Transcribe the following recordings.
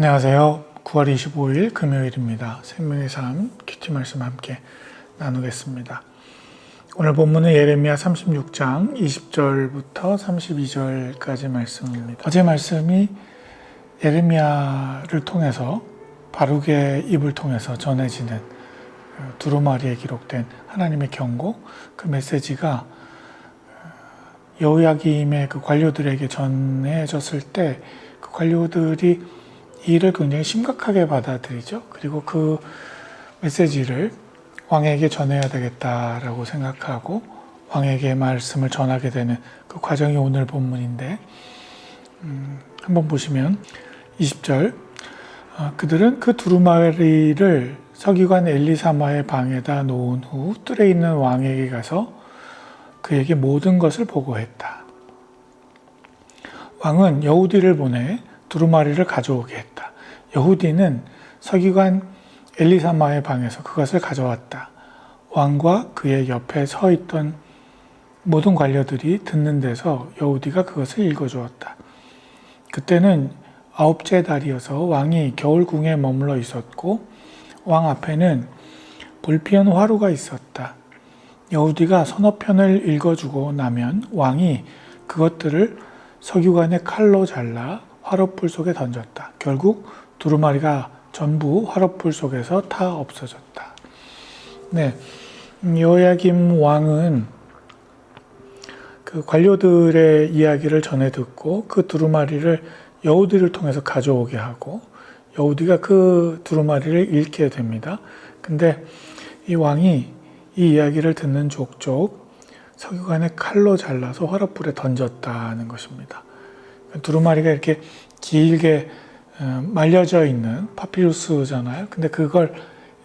안녕하세요. 9월 25일 금요일입니다. 생명의 삶 큐티 말씀 함께 나누겠습니다. 오늘 본문은 예레미야 36장 20절부터 32절까지 말씀입니다. 어제 말씀이 예레미야를 통해서 바룩의 입을 통해서 전해지는 두루마리에 기록된 하나님의 경고 그 메시지가 여호야김의 그 관료들에게 전해졌을 때 그 관료들이 이 일을 굉장히 심각하게 받아들이죠. 그리고 그 메시지를 왕에게 전해야 되겠다라고 생각하고 왕에게 말씀을 전하게 되는 그 과정이 오늘 본문인데 음, 한번 보시면 20절 어, 그들은 그 두루마리를 서기관 엘리사마의 방에다 놓은 후 뜰에 있는 왕에게 가서 그에게 모든 것을 보고했다. 왕은 여우디를 보내 두루마리를 가져오게 했다. 여후디는 서기관 엘리사마의 방에서 그것을 가져왔다. 왕과 그의 옆에 서 있던 모든 관료들이 듣는 데서 여우디가 그것을 읽어주었다. 그때는 아홉째 달이어서 왕이 겨울궁에 머물러 있었고 왕 앞에는 불피한 화루가 있었다. 여우디가 서너 편을 읽어주고 나면 왕이 그것들을 석유관의 칼로 잘라 화롯불 속에 던졌다. 결국 두루마리가 전부 화롯불 속에서 다 없어졌다. 네, 여야김 왕은 그 관료들의 이야기를 전해 듣고 그 두루마리를 여우디를 통해서 가져오게 하고 여우디가 그 두루마리를 읽게 됩니다. 근데 이 왕이 이 이야기를 듣는 족족 석유관의 칼로 잘라서 화롯불에 던졌다는 것입니다. 두루마리가 이렇게 길게 어, 말려져 있는 파피루스잖아요. 근데 그걸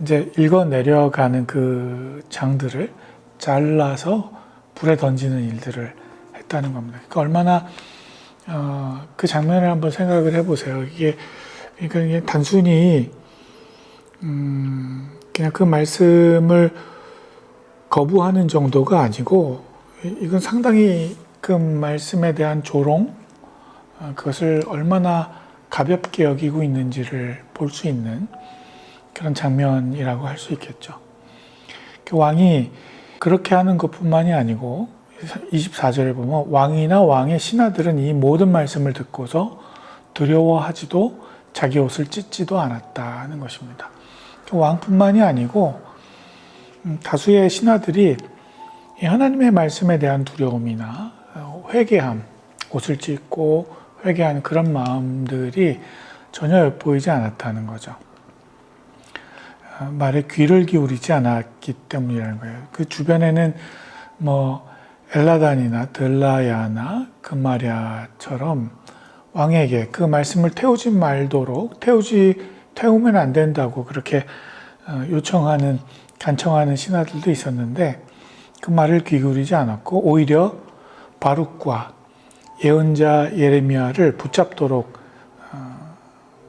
이제 읽어 내려가는 그 장들을 잘라서 불에 던지는 일들을 했다는 겁니다. 그러니까 얼마나 어, 그 장면을 한번 생각을 해보세요. 이게 그러니까 이게 단순히 음, 그냥 그 말씀을 거부하는 정도가 아니고 이건 상당히 그 말씀에 대한 조롱 어, 그것을 얼마나 가볍게 여기고 있는지를 볼 수 있는 그런 장면이라고 할 수 있겠죠. 그 왕이 그렇게 하는 것뿐만이 아니고 24절에 보면 왕이나 왕의 신하들은 이 모든 말씀을 듣고서 두려워하지도 자기 옷을 찢지도 않았다는 것입니다. 그 왕뿐만이 아니고 음, 다수의 신하들이 하나님의 말씀에 대한 두려움이나 어, 회개함, 옷을 찢고 회개하는 그런 마음들이 전혀 보이지 않았다는 거죠. 어, 말에 귀를 기울이지 않았기 때문이라는 거예요. 그 주변에는 뭐 엘라단이나 들라야나 금마랴처럼 왕에게 그 말씀을 태우지 말도록 태우지 태우면 안 된다고 그렇게 어, 요청하는 간청하는 신하들도 있었는데 그 말을 귀 기울이지 않았고 오히려 바룩과 예언자 예레미야를 붙잡도록 어,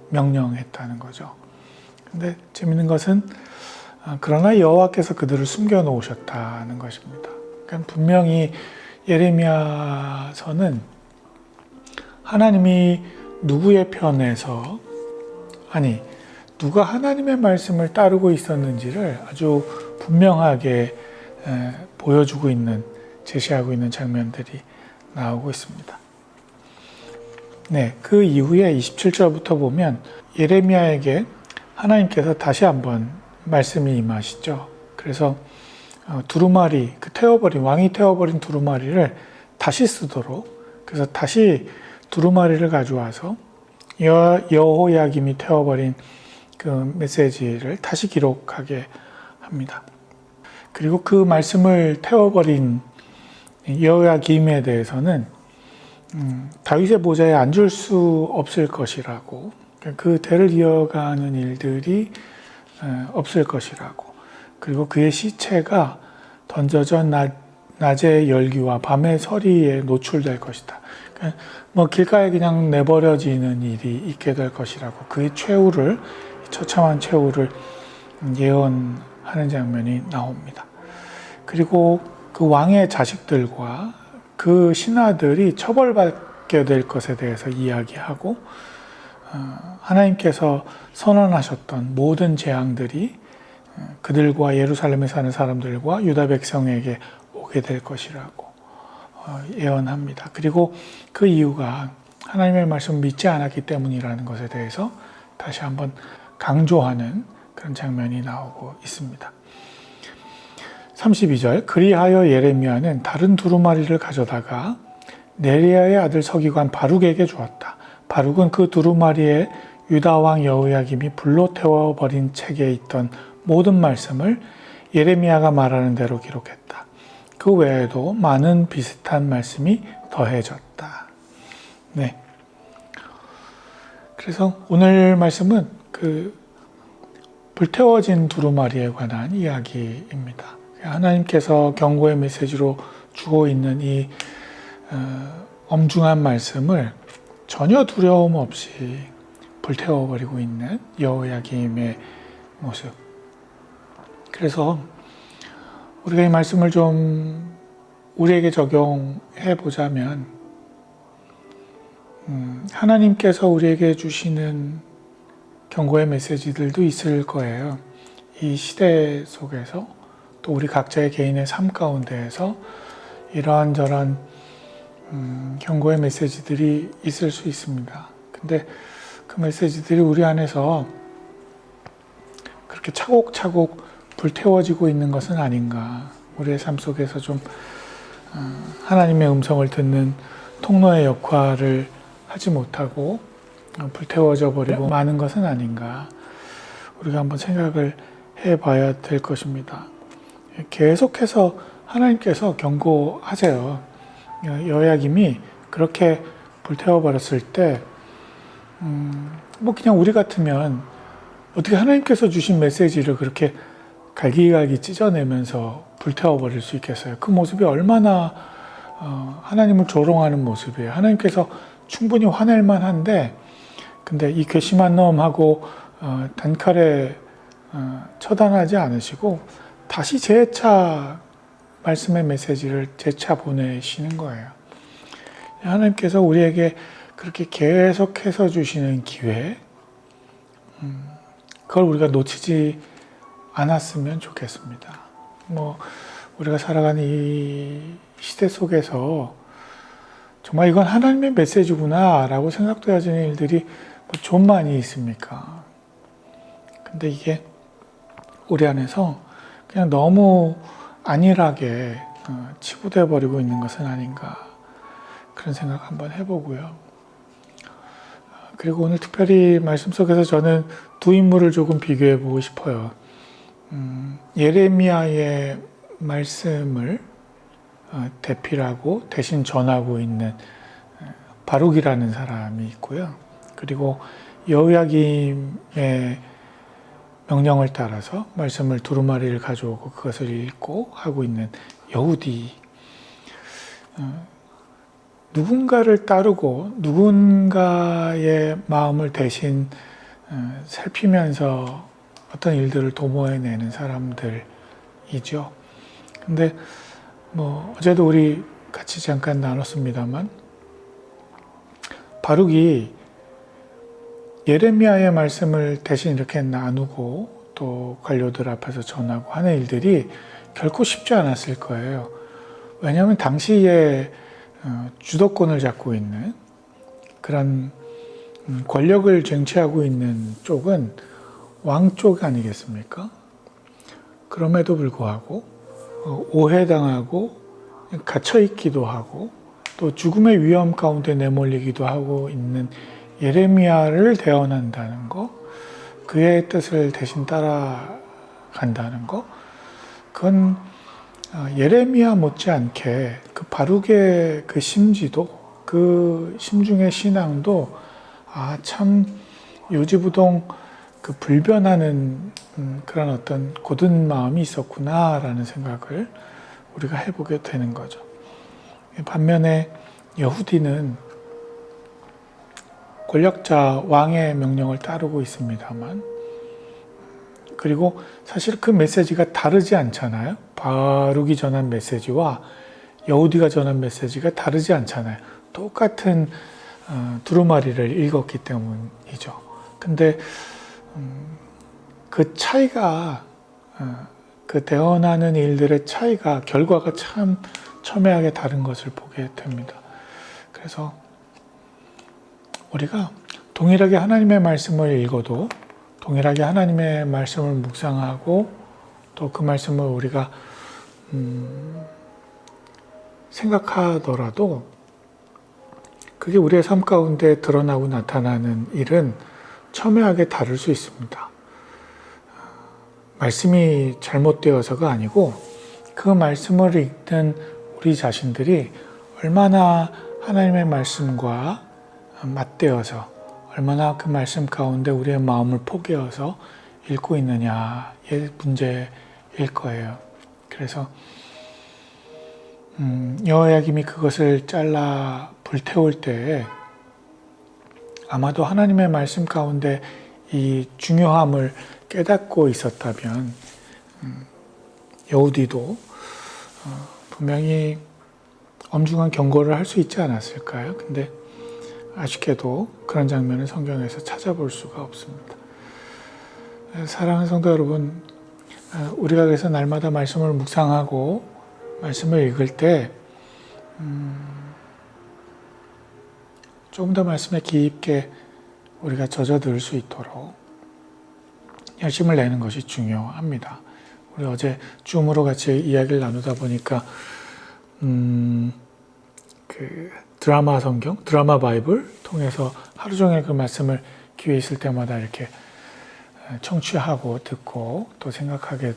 명령했다는 거죠. 근데 재밌는 것은 어, 그러나 여호와께서 그들을 숨겨 놓으셨다는 것입니다. 그러니까 분명히 예레미야서는 하나님이 누구의 편에서 아니 누가 하나님의 말씀을 따르고 있었는지를 아주 분명하게 보여주고 있는 제시하고 있는 장면들이 나오고 있습니다. 네, 그 이후에 27절부터 보면 예레미야에게 하나님께서 다시 한번 말씀이 임하시죠. 그래서 어, 두루마리, 그 태워버린, 왕이 태워버린 두루마리를 다시 쓰도록, 그래서 다시 두루마리를 가져와서 여, 여호야김이 태워버린 그 메시지를 다시 기록하게 합니다. 그리고 그 말씀을 태워버린 여호야김에 대해서는 음, 다윗의 보좌에 앉을 수 없을 것이라고 그 대를 이어가는 일들이 없을 것이라고 그리고 그의 시체가 던져져 낮, 낮의 열기와 밤의 서리에 노출될 것이다. 그러니까 뭐 길가에 그냥 내버려지는 일이 있게 될 것이라고 그의 최후를 처참한 최후를 예언하는 장면이 나옵니다. 그리고 그 왕의 자식들과 그 신하들이 처벌받게 될 것에 대해서 이야기하고 어, 하나님께서 선언하셨던 모든 재앙들이 어, 그들과 예루살렘에 사는 사람들과 유다 백성에게 오게 될 것이라고 어, 예언합니다. 그리고 그 이유가 하나님의 말씀을 믿지 않았기 때문이라는 것에 대해서 다시 한번 강조하는 그런 장면이 나오고 있습니다. 32절 그리하여 예레미야는 다른 두루마리를 가져다가 네리아의 아들 서기관 바룩에게 주었다. 바룩은 그 두루마리에 유다 왕 여호야김이 불로 태워 버린 책에 있던 모든 말씀을 예레미야가 말하는 대로 기록했다. 그 외에도 많은 비슷한 말씀이 더해졌다. 네. 그래서 오늘 말씀은 그 불태워진 두루마리에 관한 이야기입니다. 하나님께서 경고의 메시지로 주고 있는 이 어, 엄중한 말씀을 전혀 두려움 없이 불태워버리고 있는 여호야김의 모습. 그래서 우리가 이 말씀을 좀 우리에게 적용해 보자면 음, 하나님께서 우리에게 주시는 경고의 메시지들도 있을 거예요. 이 시대 속에서 또 우리 각자의 개인의 삶 가운데에서 이러한저러한 음, 경고의 메시지들이 있을 수 있습니다. 근데 그 메시지들이 우리 안에서 그렇게 차곡차곡 불태워지고 있는 것은 아닌가. 우리의 삶 속에서 좀 어, 하나님의 음성을 듣는 통로의 역할을 하지 못하고 어, 불태워져 버리고 많은 것은 아닌가. 우리가 한번 생각을 해 봐야 될 것입니다. 계속해서 하나님께서 경고하세요. 여야김이 그렇게 불태워 버렸을 때, 음, 뭐 그냥 우리 같으면 어떻게 하나님께서 주신 메시지를 그렇게 갈기갈기 찢어내면서 불태워 버릴 수 있겠어요? 그 모습이 얼마나 어, 하나님을 조롱하는 모습이에요. 하나님께서 충분히 화낼 만한데, 근데 이 괘씸한 놈하고 어, 단칼에 어, 처단하지 않으시고 다시 재차 말씀의 메시지를 재차 보내시는 거예요. 하나님께서 우리에게 그렇게 계속해서 주시는 기회, 음, 그걸 우리가 놓치지 않았으면 좋겠습니다. 뭐, 우리가 살아가는 이 시대 속에서 정말 이건 하나님의 메시지구나 라고 생각되어지는 일들이 뭐좀 많이 있습니까? 근데 이게 우리 안에서 그냥 너무 안일하게 어, 치부되어 버리고 있는 것은 아닌가 그런 생각 한번 해보고요. 그리고 오늘 특별히 말씀 속에서 저는 두 인물을 조금 비교해 보고 싶어요. 음, 예레미야의 말씀을 어, 대필하고 대신 전하고 있는 어, 바룩이라는 사람이 있고요. 그리고 여호야김의 명령을 따라서 말씀을 두루마리를 가져오고 그것을 읽고 하고 있는 여우디 어, 누군가를 따르고 누군가의 마음을 대신 살피면서 어떤 일들을 도모해내는 사람들이죠. 근데 뭐 어제도 우리 같이 잠깐 나눴습니다만 바룩이 예레미야의 말씀을 대신 이렇게 나누고 또 관료들 앞에서 전하고 하는 일들이 결코 쉽지 않았을 거예요. 왜냐하면 당시에 어, 주도권을 잡고 있는 그런 음, 권력을 쟁취하고 있는 쪽은 왕 쪽 아니겠습니까? 그럼에도 불구하고 어, 오해당하고 갇혀 있기도 하고 또 죽음의 위험 가운데 내몰리기도 하고 있는 예레미야를 대언한다는 거, 그의 뜻을 대신 따라간다는 거, 그건 어, 예레미야 못지않게 그 바룩의 그 심지도, 그 심중의 신앙도 아 참 요지부동 그 불변하는 음, 그런 어떤 고든 마음이 있었구나라는 생각을 우리가 해보게 되는 거죠. 반면에 여후디는 권력자 왕의 명령을 따르고 있습니다만 그리고 사실 그 메시지가 다르지 않잖아요. 바룩이 전한 메시지와 여우디가 전한 메시지가 다르지 않잖아요. 똑같은 어, 두루마리를 읽었기 때문이죠. 근데 음, 그 차이가 어, 그 대언하는 일들의 차이가 결과가 참 첨예하게 다른 것을 보게 됩니다. 그래서 우리가 동일하게 하나님의 말씀을 읽어도 동일하게 하나님의 말씀을 묵상하고 또 그 말씀을 우리가 음, 생각하더라도 그게 우리의 삶 가운데 드러나고 나타나는 일은 첨예하게 다를 수 있습니다. 말씀이 잘못되어서가 아니고 그 말씀을 읽는 우리 자신들이 얼마나 하나님의 말씀과 맞대어서 얼마나 그 말씀 가운데 우리의 마음을 포개어서 읽고 있느냐의 문제일 거예요. 그래서 음, 여호야김이 그것을 잘라 불태울 때 아마도 하나님의 말씀 가운데 이 중요함을 깨닫고 있었다면 음, 여우디도 어, 분명히 엄중한 경고를 할 수 있지 않았을까요? 근데 아쉽게도 그런 장면을 성경에서 찾아볼 수가 없습니다. 사랑하는 성도 여러분, 어, 우리가 그래서 날마다 말씀을 묵상하고 말씀을 읽을 때 음, 조금 더 말씀에 깊게 우리가 젖어들 수 있도록 열심을 내는 것이 중요합니다. 우리 어제 줌으로 같이 이야기를 나누다 보니까 음, 그 드라마 성경, 드라마 바이블 통해서 하루 종일 그 말씀을 기회 있을 때마다 이렇게 청취하고 듣고 또 생각하게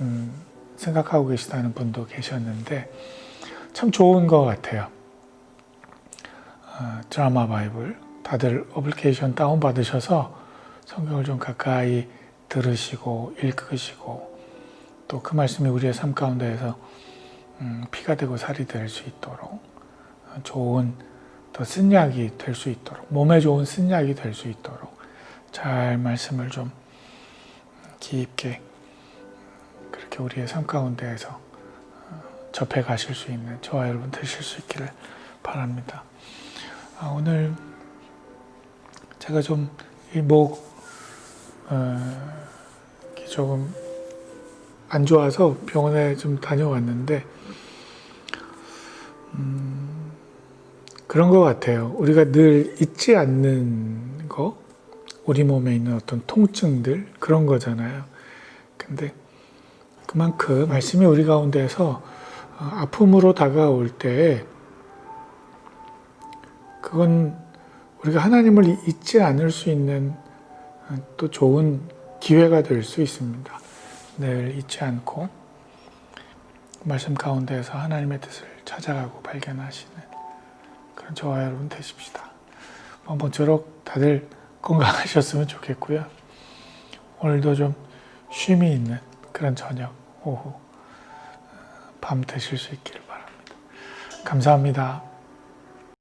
음, 생각하고 계시다는 분도 계셨는데 참 좋은 것 같아요. 어, 드라마 바이블 다들 어플리케이션 다운 받으셔서 성경을 좀 가까이 들으시고 읽으시고 또 그 말씀이 우리의 삶 가운데에서 음, 피가 되고 살이 될 수 있도록 좋은 더 쓴약이 될 수 있도록 몸에 좋은 쓴약이 될 수 있도록 잘 말씀을 좀 깊게 그렇게 우리의 삶 가운데에서 어, 접해 가실 수 있는 저와 여러분 되실 수 있기를 바랍니다. 아, 오늘 제가 좀 이목 어, 조금 안 좋아서 병원에 좀 다녀왔는데 음, 그런 것 같아요. 우리가 늘 잊지 않는 거, 우리 몸에 있는 어떤 통증들 그런 거잖아요. 근데 그만큼 말씀이 우리 가운데서 어, 아픔으로 다가올 때 그건 우리가 하나님을 잊지 않을 수 있는 어, 또 좋은 기회가 될 수 있습니다. 늘 잊지 않고 말씀 가운데에서 하나님의 뜻을 찾아가고 발견하시는 저와 여러분 되십시다. 모쪼록 다들 건강하셨으면 좋겠고요. 오늘도 좀 쉼이 있는 그런 저녁, 오후, 어, 밤 되실 수 있기를 바랍니다. 감사합니다.